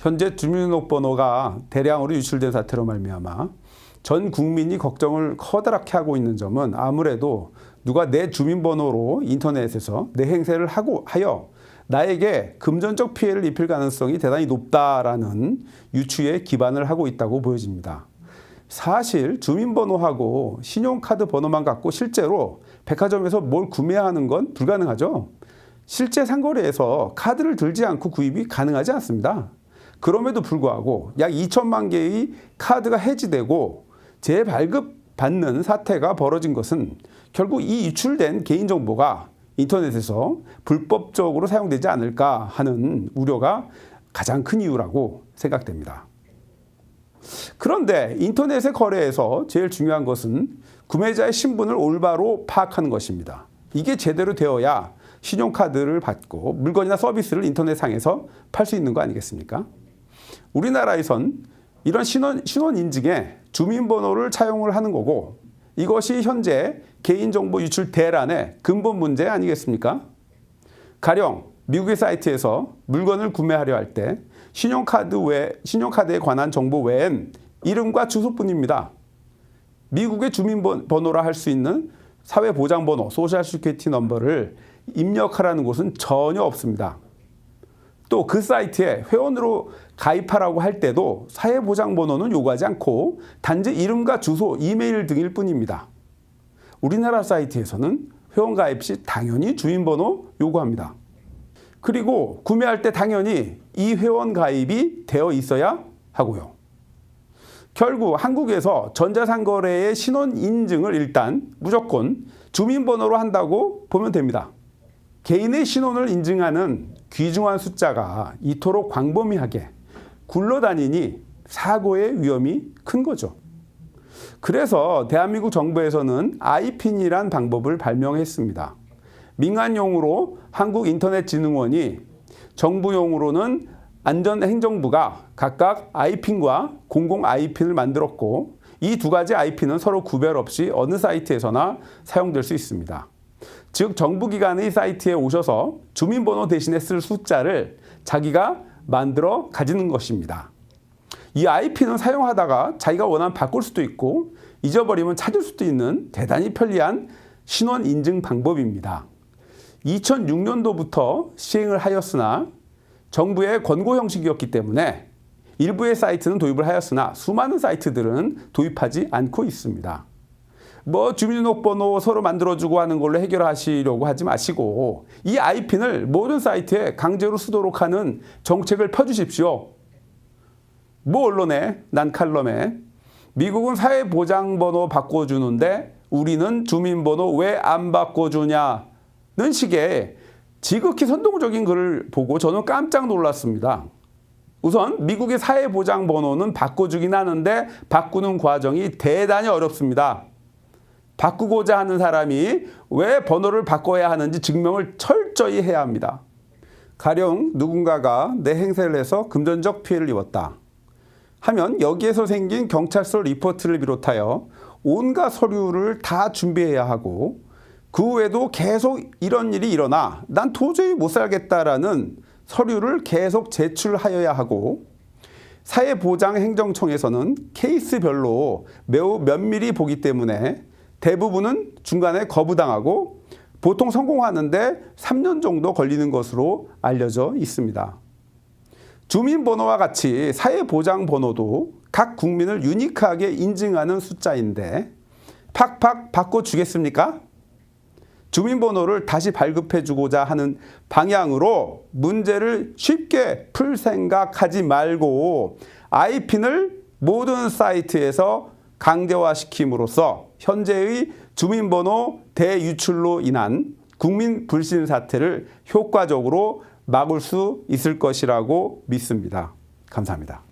현재 주민등록번호가 대량으로 유출된 사태로 말미암아 전 국민이 걱정을 커다랗게 하고 있는 점은 아무래도 누가 내 주민번호로 인터넷에서 내 행세를 하고 하여 나에게 금전적 피해를 입힐 가능성이 대단히 높다라는 유추에 기반을 하고 있다고 보여집니다. 사실 주민번호하고 신용카드 번호만 갖고 실제로 백화점에서 뭘 구매하는 건 불가능하죠. 실제 상거래에서 카드를 들지 않고 구입이 가능하지 않습니다. 그럼에도 불구하고 약 2천만 개의 카드가 해지되고 재발급 받는 사태가 벌어진 것은 결국 이 유출된 개인정보가 인터넷에서 불법적으로 사용되지 않을까 하는 우려가 가장 큰 이유라고 생각됩니다. 그런데 인터넷의 거래에서 제일 중요한 것은 구매자의 신분을 올바로 파악하는 것입니다. 이게 제대로 되어야 신용카드를 받고 물건이나 서비스를 인터넷상에서 팔 수 있는 거 아니겠습니까? 우리나라에선 이런 신원, 신원 인증에 주민번호를 차용을 하는 거고 이것이 현재 개인정보 유출 대란의 근본 문제 아니겠습니까? 가령 미국의 사이트에서 물건을 구매하려 할 때 신용카드 외 신용카드에 관한 정보 외엔 이름과 주소뿐입니다. 미국의 주민번호라 할 수 있는 사회보장번호 소셜 시큐리티 넘버를 입력하라는 곳은 전혀 없습니다. 또 그 사이트에 회원으로 가입하라고 할 때도 사회보장번호는 요구하지 않고 단지 이름과 주소, 이메일 등일 뿐입니다. 우리나라 사이트에서는 회원 가입 시 당연히 주민번호 요구합니다. 그리고 구매할 때 당연히 이 회원 가입이 되어 있어야 하고요. 결국 한국에서 전자상거래의 신원 인증을 일단 무조건 주민번호로 한다고 보면 됩니다. 개인의 신원을 인증하는 귀중한 숫자가 이토록 광범위하게 굴러다니니 사고의 위험이 큰 거죠. 그래서 대한민국 정부에서는 아이핀이란 방법을 발명했습니다. 민간용으로 한국인터넷진흥원이 정부용으로는 안전행정부가 각각 아이핀과 공공 아이핀을 만들었고 이 두 가지 아이핀은 서로 구별 없이 어느 사이트에서나 사용될 수 있습니다. 즉 정부기관의 사이트에 오셔서 주민번호 대신에 쓸 숫자를 자기가 만들어 가지는 것입니다. 이 IP는 사용하다가 자기가 원하면 바꿀 수도 있고 잊어버리면 찾을 수도 있는 대단히 편리한 신원 인증 방법입니다. 2006년도부터 시행을 하였으나 정부의 권고 형식이었기 때문에 일부의 사이트는 도입을 하였으나 수많은 사이트들은 도입하지 않고 있습니다. 뭐 주민등록번호 서로 만들어주고 하는 걸로 해결하시려고 하지 마시고 이 아이핀을 모든 사이트에 강제로 쓰도록 하는 정책을 펴주십시오. 뭐 언론에 난 칼럼에 미국은 사회보장번호 바꿔주는데 우리는 주민번호 왜 안 바꿔주냐는 식의 지극히 선동적인 글을 보고 저는 깜짝 놀랐습니다. 우선 미국의 사회보장번호는 바꿔주긴 하는데 바꾸는 과정이 대단히 어렵습니다. 바꾸고자 하는 사람이 왜 번호를 바꿔야 하는지 증명을 철저히 해야 합니다. 가령 누군가가 내 행세를 해서 금전적 피해를 입었다. 하면 여기에서 생긴 경찰서 리포트를 비롯하여 온갖 서류를 다 준비해야 하고 그 후에도 계속 이런 일이 일어나 난 도저히 못 살겠다라는 서류를 계속 제출하여야 하고 사회보장행정청에서는 케이스별로 매우 면밀히 보기 때문에 대부분은 중간에 거부당하고 보통 성공하는데 3년 정도 걸리는 것으로 알려져 있습니다. 주민번호와 같이 사회보장번호도 각 국민을 유니크하게 인증하는 숫자인데 팍팍 바꿔주겠습니까? 주민번호를 다시 발급해주고자 하는 방향으로 문제를 쉽게 풀 생각하지 말고 아이핀을 모든 사이트에서 강제화시킴으로써 현재의 주민번호 대유출로 인한 국민 불신 사태를 효과적으로 막을 수 있을 것이라고 믿습니다. 감사합니다.